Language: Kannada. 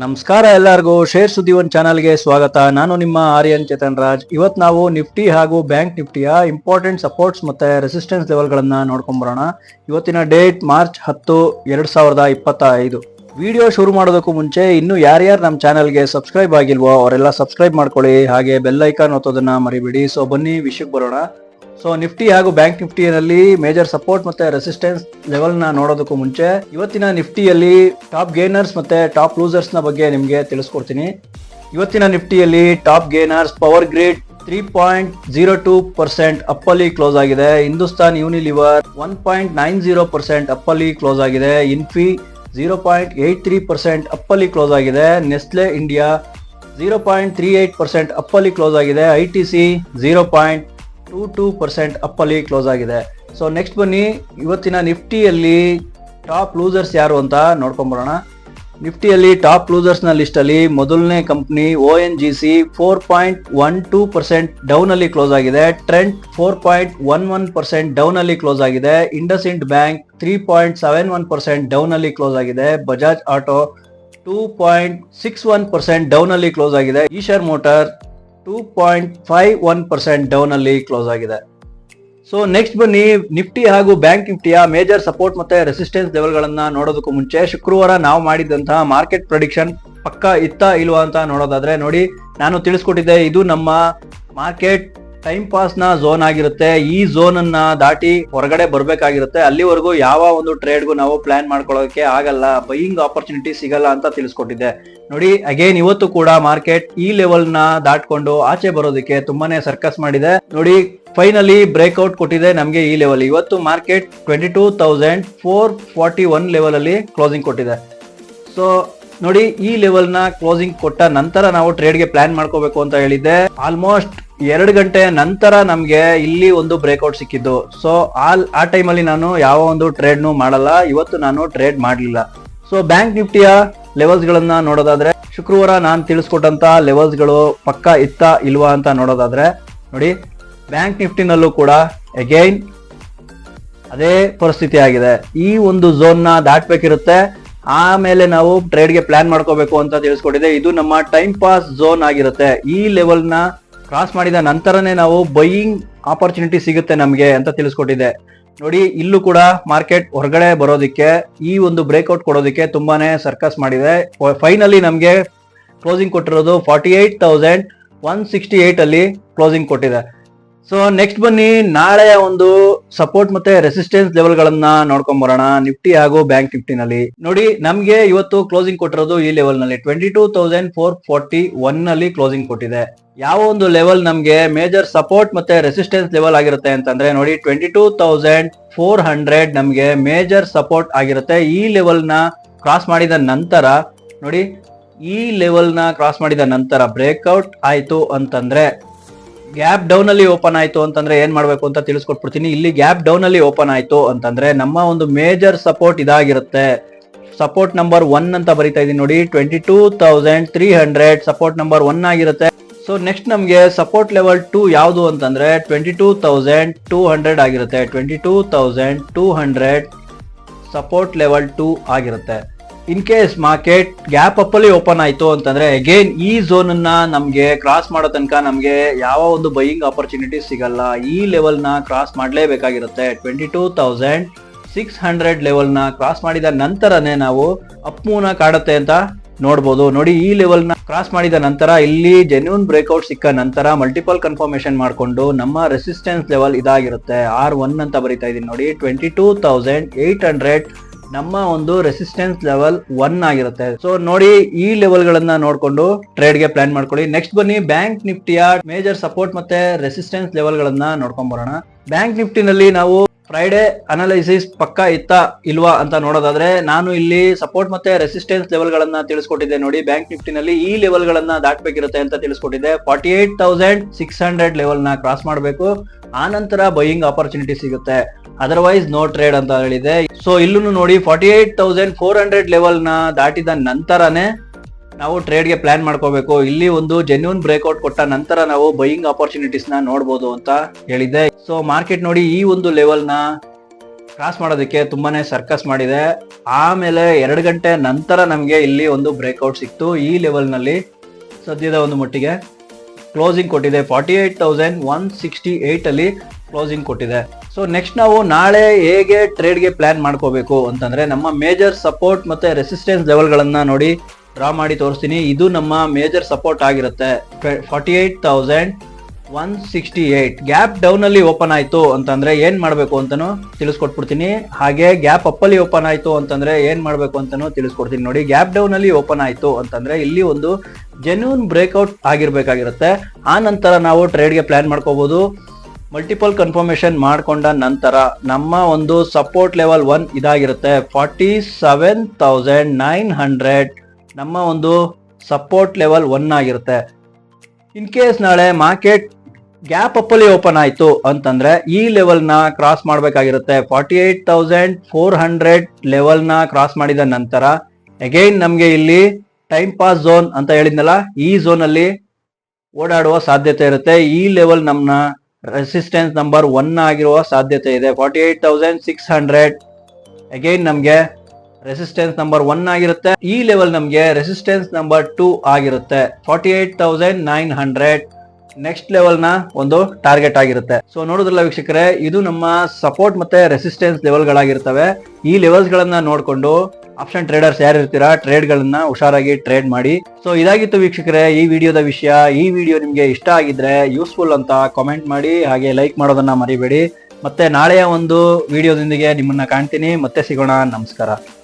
ನಮಸ್ಕಾರ ಎಲ್ಲರಿಗೂ. ಶೇರ್ ಸುದ್ದಿ ಒಂದು ಚಾನಲ್ಗೆ ಸ್ವಾಗತ. ನಾನು ನಿಮ್ಮ ಆರ್ಯನ್ ಚೇತನ್ ರಾಜ್. ಇವತ್ತು ನಾವು ನಿಫ್ಟಿ ಹಾಗೂ ಬ್ಯಾಂಕ್ ನಿಫ್ಟಿಯ ಇಂಪಾರ್ಟೆಂಟ್ ಸಪೋರ್ಟ್ಸ್ ಮತ್ತು ರೆಸಿಸ್ಟೆನ್ಸ್ ಲೆವೆಲ್ಗಳನ್ನು ನೋಡ್ಕೊಂಬರೋಣ. ಇವತ್ತಿನ ಡೇಟ್ ಮಾರ್ಚ್ ಹತ್ತು, ಎರಡು ಸಾವಿರದ ಇಪ್ಪತ್ತ ಐದು ವಿಡಿಯೋ ಶುರು ಮಾಡೋದಕ್ಕೂ ಮುಂಚೆ ಇನ್ನೂ ಯಾರ್ಯಾರು ನಮ್ಮ ಚಾನಲ್ಗೆ ಸಬ್ಸ್ಕ್ರೈಬ್ ಆಗಿಲ್ವೋ, ಅವರೆಲ್ಲ ಸಬ್ಸ್ಕ್ರೈಬ್ ಮಾಡ್ಕೊಳ್ಳಿ. ಹಾಗೆ ಬೆಲ್ ಐಕಾನ್ ಒತ್ತೋದನ್ನ ಮರಿಬೇಡಿ. ಸೊ ಬನ್ನಿ ವಿಷಯಕ್ಕೆ ಬರೋಣ. ಸೊ ನಿಫ್ಟಿ ಹಾಗೂ ಬ್ಯಾಂಕ್ ನಿಫ್ಟಿಯಲ್ಲಿ ಮೇಜರ್ ಸಪೋರ್ಟ್ ಮತ್ತೆ ರೆಸಿಸ್ಟೆನ್ಸ್ ಲೆವೆಲ್ನ ನೋಡೋದಕ್ಕೂ ಮುಂಚೆ, ಇವತ್ತಿನ ನಿಫ್ಟಿಯಲ್ಲಿ ಟಾಪ್ ಗೇನರ್ಸ್ ಮತ್ತೆ ಟಾಪ್ ಲೂಸರ್ಸ್ನ ಬಗ್ಗೆ ನಿಮಗೆ ತಿಳಿಸ್ಕೊಡ್ತೀನಿ. ಇವತ್ತಿನ ನಿಫ್ಟಿಯಲ್ಲಿ top gainers Power Grid three point zero two percent ಅಪ್ಪಲ್ಲಿ close ಆಗಿದೆ. Hindustan Unilever one point nine zero percent ಅಪ್ಪಲ್ಲಿ close ಆಗಿದೆ. Infy zero point eight three percent ಅಪ್ಪಲ್ಲಿ close ಆಗಿದೆ. Nestle India zero point three eight percent ಅಪ್ಪಲ್ಲಿ close ಆಗಿದೆ. I T C zero point two two percent ಅಪ್ಪಲ್ಲಿ close ಆಗಿದೆ. ಸೊ ನೆಕ್ಸ್ಟ್ ಬನ್ನಿ, ಇವತ್ತಿನ ನಿಫ್ಟಿಯಲ್ಲಿ ಟಾಪ್ ಲೂಸರ್ಸ್ ಯಾರು ಅಂತ ನೋಡ್ಕೊಂಬರೋಣ. ನಿಫ್ಟಿಯಲ್ಲಿ ಟಾಪ್ ಲೂಸರ್ಸ್ನ ಲಿಸ್ಟಲ್ಲಿ ಮೊದಲನೇ company O N G C four point one two percent ಡೌನಲ್ಲಿ close ಆಗಿದೆ. Trent four point one one percent ಡೌನಲ್ಲಿ close ಆಗಿದೆ. IndusInd bank three point seven one percent ಡೌನಲ್ಲಿ close ಆಗಿದೆ. Bajaj auto two point six one percent ಡೌನಲ್ಲಿ close ಆಗಿದೆ. Eicher motor two point five one percent down ಅಲ್ಲಿ ಕ್ಲೋಸ್ ಆಗಿದೆ. ಸೊ ನೆಕ್ಸ್ಟ್ ಬನ್ನಿ ನಿಫ್ಟಿ ಹಾಗೂ ಬ್ಯಾಂಕ್ ನಿಫ್ಟಿಯ ಮೇಜರ್ ಸಪೋರ್ಟ್ ಮತ್ತೆ ರೆಸಿಸ್ಟೆನ್ಸ್ ಲೆವೆಲ್ಗಳನ್ನ ನೋಡೋದಕ್ಕೂ ಮುಂಚೆ, ಶುಕ್ರವಾರ ನಾವು ಮಾಡಿದಂತಹ ಮಾರ್ಕೆಟ್ ಪ್ರೊಡಿಕ್ಷನ್ ಪಕ್ಕ ಇತ್ತ ಇಲ್ವಾ ಅಂತ ನೋಡೋದಾದ್ರೆ ನೋಡಿ, ನಾನು ತಿಳಿಸ್ಕೊಟ್ಟಿದ್ದೆ, ಇದು ನಮ್ಮ ಮಾರ್ಕೆಟ್ ಟೈಮ್ ಪಾಸ್ನ ಝೋನ್ ಆಗಿರುತ್ತೆ. ಈ ಝೋನ್ ಅನ್ನ ದಾಟಿ ಹೊರಗಡೆ ಬರ್ಬೇಕಾಗಿರುತ್ತೆ. ಅಲ್ಲಿವರೆಗೂ ಯಾವ ಒಂದು ಟ್ರೇಡ್ಗೂ ನಾವು ಪ್ಲಾನ್ ಮಾಡ್ಕೊಳ್ಳೋಕೆ ಆಗಲ್ಲ. ಬೈಯಿಂಗ್ ಆಪರ್ಚುನಿಟಿ ಸಿಗಲ್ಲ ಅಂತ ತಿಳಿಸ್ಕೊಟ್ಟಿದ್ದೆ. ನೋಡಿ ಅಗೇನ್ ಇವತ್ತು ಕೂಡ ಮಾರ್ಕೆಟ್ ಈ ಲೆವೆಲ್ನ ದಾಟ್ಕೊಂಡು ಆಚೆ ಬರೋದಕ್ಕೆ ತುಂಬಾನೇ ಸರ್ಕಸ್ ಮಾಡಿದೆ. ನೋಡಿ ಫೈನಲಿ ಬ್ರೇಕ್ಔಟ್ ಕೊಟ್ಟಿದೆ ನಮಗೆ ಈ ಲೆವೆಲ್ ಇವತ್ತು market twenty two thousand four forty one level ಅಲ್ಲಿ ಕ್ಲೋಸಿಂಗ್ ಕೊಟ್ಟಿದೆ. ಸೊ ನೋಡಿ, ಈ ಲೆವೆಲ್ನ ಕ್ಲೋಸಿಂಗ್ ಕೊಟ್ಟ ನಂತರ ನಾವು ಟ್ರೇಡ್ಗೆ ಪ್ಲಾನ್ ಮಾಡ್ಕೋಬೇಕು ಅಂತ ಹೇಳಿದ್ದೆ. ಆಲ್ಮೋಸ್ಟ್ ಎರಡು ಗಂಟೆ ನಂತರ ನಮ್ಗೆ ಇಲ್ಲಿ ಒಂದು ಬ್ರೇಕ್ಔಟ್ ಸಿಕ್ಕಿದ್ದು. ಸೊ ಆ ಆ ಟೈಮಲ್ಲಿ ನಾನು ಯಾವ ಒಂದು ಟ್ರೇಡ್ ಮಾಡಲ್ಲ. ಇವತ್ತು ನಾನು ಟ್ರೇಡ್ ಮಾಡಲಿಲ್ಲ. ಸೊ ಬ್ಯಾಂಕ್ ನಿಫ್ಟಿಯ ಲೆವೆಲ್ಸ್ ಗಳನ್ನ ನೋಡೋದಾದ್ರೆ, ಶುಕ್ರವಾರ ನಾನು ತಿಳಿಸ್ಕೊಟ್ಟಂತ ಲೆವೆಲ್ಸ್ಗಳು ಪಕ್ಕ ಇತ್ತ ಇಲ್ವಾ ಅಂತ ನೋಡೋದಾದ್ರೆ, ನೋಡಿ ಬ್ಯಾಂಕ್ ನಿಫ್ಟಿನಲ್ಲೂ ಕೂಡ ಅಗೈನ್ ಅದೇ ಪರಿಸ್ಥಿತಿ ಆಗಿದೆ. ಈ ಒಂದು ಝೋನ್ನ ದಾಟ್ಬೇಕಿರುತ್ತೆ. ಆಮೇಲೆ ನಾವು ಟ್ರೇಡ್ಗೆ ಪ್ಲಾನ್ ಮಾಡ್ಕೋಬೇಕು ಅಂತ ತಿಳಿಸ್ಕೊಟ್ಟಿದೆ. ಇದು ನಮ್ಮ ಟೈಮ್ ಪಾಸ್ ಝೋನ್ ಆಗಿರುತ್ತೆ. ಈ ಲೆವೆಲ್ನ ನ ಕ್ರಾಸ್ ಮಾಡಿದ ನಂತರನೇ ನಾವು ಬೈಯಿಂಗ್ ಆಪರ್ಚುನಿಟಿ ಸಿಗುತ್ತೆ ನಮಗೆ ಅಂತ ತಿಳಿಸ್ಕೊಟ್ಟಿದೆ. ನೋಡಿ, ಇಲ್ಲೂ ಕೂಡ ಮಾರ್ಕೆಟ್ ಹೊರಗಡೆ ಬರೋದಕ್ಕೆ, ಈ ಒಂದು ಬ್ರೇಕ್ಔಟ್ ಕೊಡೋದಕ್ಕೆ ತುಂಬಾನೇ ಸರ್ಕಸ್ ಮಾಡಿದೆ. ಫೈನಲಿ ನಮಗೆ ಕ್ಲೋಸಿಂಗ್ ಕೊಟ್ಟಿರೋದು forty eight thousand one sixty eight ಅಲ್ಲಿ ಕ್ಲೋಸಿಂಗ್ ಕೊಟ್ಟಿದೆ. ಸೊ ನೆಕ್ಸ್ಟ್ ಬನ್ನಿ. ನಾಳೆ ಒಂದು ಸಪೋರ್ಟ್ ಮತ್ತೆ ರೆಸಿಸ್ಟೆನ್ಸ್ ಲೆವೆಲ್ ಗಳನ್ನ ನೋಡ್ಕೊಂಡ್ ಬರೋಣ. ನಿಫ್ಟಿ ಹಾಗೂ ಬ್ಯಾಂಕ್ ನಿಫ್ಟಿನಲ್ಲಿ ನೋಡಿ, ನಮ್ಗೆ ಇವತ್ತು ಕ್ಲೋಸಿಂಗ್ ಕೊಟ್ಟಿರೋದು ಈ ಲೆವೆಲ್ನಲ್ಲಿ. Twenty two thousand four forty ಒನ್ನಲ್ಲಿ ಕ್ಲೋಸಿಂಗ್ ಕೊಟ್ಟಿದೆ. ಯಾವ ಒಂದು ಲೆವೆಲ್ ನಮ್ಗೆ ಮೇಜರ್ ಸಪೋರ್ಟ್ ಮತ್ತೆ ರೆಸಿಸ್ಟೆನ್ಸ್ ಲೆವೆಲ್ ಆಗಿರುತ್ತೆ ಅಂತಂದ್ರೆ, ನೋಡಿ twenty two thousand four hundred ನಮ್ಗೆ ಮೇಜರ್ ಸಪೋರ್ಟ್ ಆಗಿರುತ್ತೆ. ಈ ಲೆವೆಲ್ನ ಕ್ರಾಸ್ ಮಾಡಿದ ನಂತರ, ನೋಡಿ, ಈ ಲೆವೆಲ್ನ ಕ್ರಾಸ್ ಮಾಡಿದ ನಂತರ ಬ್ರೇಕ್ಔಟ್ ಆಯ್ತು ಅಂತಂದ್ರೆ ಗ್ಯಾಪ್ ಡೌನ್ ಅಲ್ಲಿ ಓಪನ್ ಆಯ್ತು ಅಂತಂದ್ರೆ ಏನ್ ಮಾಡ್ಬೇಕು ಅಂತ ತಿಳಿಸ್ಕೊಟ್ಬಿಡ್ತೀನಿ. ಇಲ್ಲಿ ಗ್ಯಾಪ್ ಡೌನ್ ಅಲ್ಲಿ ಓಪನ್ ಆಯ್ತು ಅಂತಂದ್ರೆ ನಮ್ಮ ಒಂದು ಮೇಜರ್ ಸಪೋರ್ಟ್ ಇದಾಗಿರುತ್ತೆ. ಸಪೋರ್ಟ್ ನಂಬರ್ ಒನ್ ಅಂತ ಬರಿತಾ ಇದೀನಿ ನೋಡಿ, twenty two thousand three hundred support number one ಆಗಿರುತ್ತೆ. ಸೊ ನೆಕ್ಸ್ಟ್ ನಮಗೆ ಸಪೋರ್ಟ್ ಲೆವೆಲ್ ಟೂ ಯಾವುದು ಅಂತಂದ್ರೆ twenty two thousand two hundred ಆಗಿರುತ್ತೆ. Twenty two thousand two hundred support level two ಆಗಿರುತ್ತೆ. In case market gap up ಅಲ್ಲಿ ಓಪನ್ ಆಯ್ತು ಅಂತಂದ್ರೆ ಅಗೇನ್ ಈ ಝೋನ್ ಅನ್ನ ನಮ್ಗೆ ಕ್ರಾಸ್ ಮಾಡೋ ತನಕ ನಮ್ಗೆ ಯಾವ ಒಂದು ಬೈಯಿಂಗ್ ಆಪರ್ಚುನಿಟಿ ಸಿಗಲ್ಲ. ಈ ಲೆವೆಲ್ನ cross ಮಾಡಲೇಬೇಕಾಗಿರುತ್ತೆ. Twenty two thousand six hundred ಲೆವೆಲ್ನ cross ಮಾಡಿದ ನಂತರನೇ ನಾವು ಅಪ್ ಮೂನ ಕಾಡುತ್ತೆ ಅಂತ ನೋಡ್ಬೋದು. ನೋಡಿ, ಈ ಲೆವೆಲ್ನ ಕ್ರಾಸ್ ಮಾಡಿದ ನಂತರ ಇಲ್ಲಿ ಜೆನ್ಯೂನ್ ಬ್ರೇಕ್ಔಟ್ ಸಿಕ್ಕ ನಂತರ ಮಲ್ಟಿಪಲ್ ಕನ್ಫರ್ಮೇಶನ್ ಮಾಡಿಕೊಂಡು ನಮ್ಮ ರೆಸಿಸ್ಟೆನ್ಸ್ ಲೆವೆಲ್ ಇದಾಗಿರುತ್ತೆ. ಆರ್ ಒನ್ ಅಂತ ಬರಿತಾ ಇದೀನಿ ನೋಡಿ twenty two thousand eight hundred ನಮ್ಮ ಒಂದು ರೆಸಿಸ್ಟೆನ್ಸ್ ಲೆವೆಲ್ ಒನ್ ಆಗಿರುತ್ತೆ. ಸೊ ನೋಡಿ ಈ ಲೆವೆಲ್ ಗಳನ್ನ ನೋಡ್ಕೊಂಡು ಟ್ರೇಡ್ಗೆ ಪ್ಲಾನ್ ಮಾಡ್ಕೊಳ್ಳಿ. ನೆಕ್ಸ್ಟ್ ಬನ್ನಿ ಬ್ಯಾಂಕ್ ನಿಫ್ಟಿಯ ಮೇಜರ್ ಸಪೋರ್ಟ್ ಮತ್ತೆ ರೆಸಿಸ್ಟೆನ್ಸ್ ಲೆವೆಲ್ ಗಳನ್ನ ನೋಡ್ಕೊಂಡ್ ಬರೋಣ. ಬ್ಯಾಂಕ್ ನಿಫ್ಟಿನಲ್ಲಿ ನಾವು ಫ್ರೈಡೆ ಅನಾಲಿಸಿಸ್ ಪಕ್ಕ ಇತ್ತ ಇಲ್ವಾ ಅಂತ ನೋಡೋದಾದ್ರೆ, ನಾನು ಇಲ್ಲಿ ಸಪೋರ್ಟ್ ಮತ್ತೆ ರೆಸಿಸ್ಟೆನ್ಸ್ ಲೆವೆಲ್ ಗಳನ್ನ ತಿಳಿಸ್ಕೊಟ್ಟಿದ್ದೆ ನೋಡಿ. ಬ್ಯಾಂಕ್ ನಿಫ್ಟಿನಲ್ಲಿ ಈ ಲೆವೆಲ್ ಗಳನ್ನ ದಾಟಬೇಕಿರುತ್ತೆ ಅಂತ ತಿಳಿಸ್ಕೊಟ್ಟಿದ್ದೆ. Forty eight thousand six hundred ಲೆವೆಲ್ನ cross ಮಾಡಬೇಕು. ಆ ನಂತರ ಬೈಯಿಂಗ್ ಆಪರ್ಚುನಿಟಿ ಸಿಗುತ್ತೆ. ಅದರ್ವೈಸ್ ನೋ ಟ್ರೇಡ್ ಅಂತ ಹೇಳಿದೆ ಸೊ ಇಲ್ಲೂ ನೋಡಿ forty eight thousand four hundred ಲೆವೆಲ್ನ ದಾಟಿದ ನಂತರನೇ ನಾವು ಟ್ರೇಡ್ಗೆ ಪ್ಲಾನ್ ಮಾಡ್ಕೋಬೇಕು. ಇಲ್ಲಿ ಒಂದು ಜೆನ್ಯೂನ್ ಬ್ರೇಕ್ಔಟ್ ಕೊಟ್ಟ ನಂತರ ನಾವು ಬೈಯಿಂಗ್ ಆಪರ್ಚುನಿಟೀಸ್ನ ನೋಡಬಹುದು ಅಂತ ಹೇಳಿದ್ದೆ. ಸೊ ಮಾರ್ಕೆಟ್ ನೋಡಿ ಈ ಒಂದು ಲೆವೆಲ್ನ ಕ್ರಾಸ್ ಮಾಡೋದಕ್ಕೆ ತುಂಬಾನೇ ಸರ್ಕಸ್ ಮಾಡಿದೆ. ಆಮೇಲೆ ಎರಡು ಗಂಟೆ ನಂತರ ನಮಗೆ ಇಲ್ಲಿ ಒಂದು ಬ್ರೇಕ್ಔಟ್ ಸಿಕ್ತು ಈ ಲೆವೆಲ್ನಲ್ಲಿ ಸದ್ಯದ ಒಂದು ಮಟ್ಟಿಗೆ ಕ್ಲೋಸಿಂಗ್ ಕೊಟ್ಟಿದೆ. Forty eight thousand one sixty eight ಅಲ್ಲಿ ಕ್ಲೋಸಿಂಗ್ ಕೊಟ್ಟಿದೆ. ಸೊ ನೆಕ್ಸ್ಟ್ ನಾವು ನಾಳೆ ಹೇಗೆ ಟ್ರೇಡ್ಗೆ ಪ್ಲಾನ್ ಮಾಡ್ಕೋಬೇಕು ಅಂತಂದ್ರೆ ನಮ್ಮ ಮೇಜರ್ ಸಪೋರ್ಟ್ ಮತ್ತೆ ರೆಸಿಸ್ಟೆನ್ಸ್ ಲೆವೆಲ್ಗಳನ್ನ ನೋಡಿ ಡ್ರಾ ಮಾಡಿ ತೋರಿಸ್ತೀನಿ. ಇದು ನಮ್ಮ ಮೇಜರ್ ಸಪೋರ್ಟ್ ಆಗಿರುತ್ತೆ. Forty eight thousand one sixty eight gap down ಅಲ್ಲಿ ಓಪನ್ ಆಯ್ತು ಅಂತಂದ್ರೆ ಏನ್ ಮಾಡ್ಬೇಕು ಅಂತಾನು ತಿಳಿಸ್ಕೊಟ್ಬಿಡ್ತೀನಿ. ಹಾಗೆ ಗ್ಯಾಪ್ ಅಪ್ ಅಲ್ಲಿ ಓಪನ್ ಆಯ್ತು ಅಂತಂದ್ರೆ ಏನ್ ಮಾಡ್ಬೇಕು ಅಂತಾನು ತಿಳಿಸ್ಕೊಡ್ತೀನಿ ನೋಡಿ. ಗ್ಯಾಪ್ ಡೌನ್ ಅಲ್ಲಿ ಓಪನ್ ಆಯ್ತು ಅಂತಂದ್ರೆ ಇಲ್ಲಿ ಒಂದು ಜೆನ್ಯೂನ್ ಬ್ರೇಕ್ಔಟ್ ಆಗಿರ್ಬೇಕಾಗಿರುತ್ತೆ. ಆ ನಂತರ ನಾವು ಟ್ರೇಡ್ಗೆ ಪ್ಲಾನ್ ಮಾಡ್ಕೋಬಹುದು ಮಲ್ಟಿಪಲ್ ಕನ್ಫರ್ಮೇಶನ್ ಮಾಡ್ಕೊಂಡ ನಂತರ ನಮ್ಮ ಒಂದು ಸಪೋರ್ಟ್ ಲೆವೆಲ್ ಒನ್ ಇದಾಗಿರುತ್ತೆ. Forty seven thousand nine hundred ನಮ್ಮ ಒಂದು ಸಪೋರ್ಟ್ ಲೆವೆಲ್ ಒನ್ ಆಗಿರುತ್ತೆ. ಇನ್ ಕೇಸ್ ನಾಳೆ ಮಾರ್ಕೆಟ್ ಗ್ಯಾಪ್ ಅಪ್ಪಲ್ಲಿ ಓಪನ್ ಆಯಿತು ಅಂತಂದ್ರೆ ಈ ಲೆವೆಲ್ನ cross ಮಾಡಬೇಕಾಗಿರುತ್ತೆ. Forty eight thousand four hundred ಲೆವೆಲ್ನ cross ಮಾಡಿದ ನಂತರ ಅಗೈನ್ ನಮಗೆ ಇಲ್ಲಿ ಟೈಮ್ ಪಾಸ್ ಝೋನ್ ಅಂತ ಹೇಳಿದ್ನಲ್ಲ, ಈ ಝೋನಲ್ಲಿ ಓಡಾಡುವ ಸಾಧ್ಯತೆ ಇರುತ್ತೆ. ಈ ಲೆವೆಲ್ ನಮ್ಮನ್ನ ರೆಸಿಸ್ಟೆನ್ಸ್ ನಂಬರ್ ಒನ್ ಆಗಿರುವ ಸಾಧ್ಯತೆ ಇದೆ. Forty eight thousand six hundred again ನಮ್ಗೆ ರೆಸಿಸ್ಟೆನ್ಸ್ ನಂಬರ್ ಒನ್ ಆಗಿರುತ್ತೆ. ಈ ಲೆವೆಲ್ ನಮಗೆ ರೆಸಿಸ್ಟೆನ್ಸ್ ನಂಬರ್ ಟೂ ಆಗಿರುತ್ತೆ. Forty eight thousand nine hundred next ಲೆವೆಲ್ನ ಒಂದು ಟಾರ್ಗೆಟ್ ಆಗಿರುತ್ತೆ. ಸೊ ನೋಡುದ್ರಲ್ಲ ವೀಕ್ಷಕರೇ, ಇದು ನಮ್ಮ ಸಪೋರ್ಟ್ ಮತ್ತೆ ರೆಸಿಸ್ಟೆನ್ಸ್ ಲೆವೆಲ್ ಗಳಾಗಿರ್ತವೆ. ಈ ಲೆವೆಲ್ಸ್ ಗಳನ್ನ ನೋಡ್ಕೊಂಡು ಆಪ್ಷನ್ ಟ್ರೇಡರ್ಸ್ ಯಾರು ಇರ್ತೀರಾ ಟ್ರೇಡ್ ಗಳನ್ನ ಹುಷಾರಾಗಿ ಟ್ರೇಡ್ ಮಾಡಿ. ಸೊ ಇದಾಗಿತ್ತು ವೀಕ್ಷಕರೇ, ಈ ವಿಡಿಯೋದ ವಿಷಯ. ಈ ವಿಡಿಯೋ ನಿಮ್ಗೆ ಇಷ್ಟ ಆಗಿದ್ರೆ ಯೂಸ್ಫುಲ್ ಅಂತ ಕಾಮೆಂಟ್ ಮಾಡಿ, ಹಾಗೆ ಲೈಕ್ ಮಾಡೋದನ್ನ ಮರಿಬೇಡಿ. ಮತ್ತೆ ನಾಳೆಯ ಒಂದು ವಿಡಿಯೋದೊಂದಿಗೆ ನಿಮ್ಮನ್ನ ಕಾಣ್ತೀನಿ. ಮತ್ತೆ ಸಿಗೋಣ. ನಮಸ್ಕಾರ.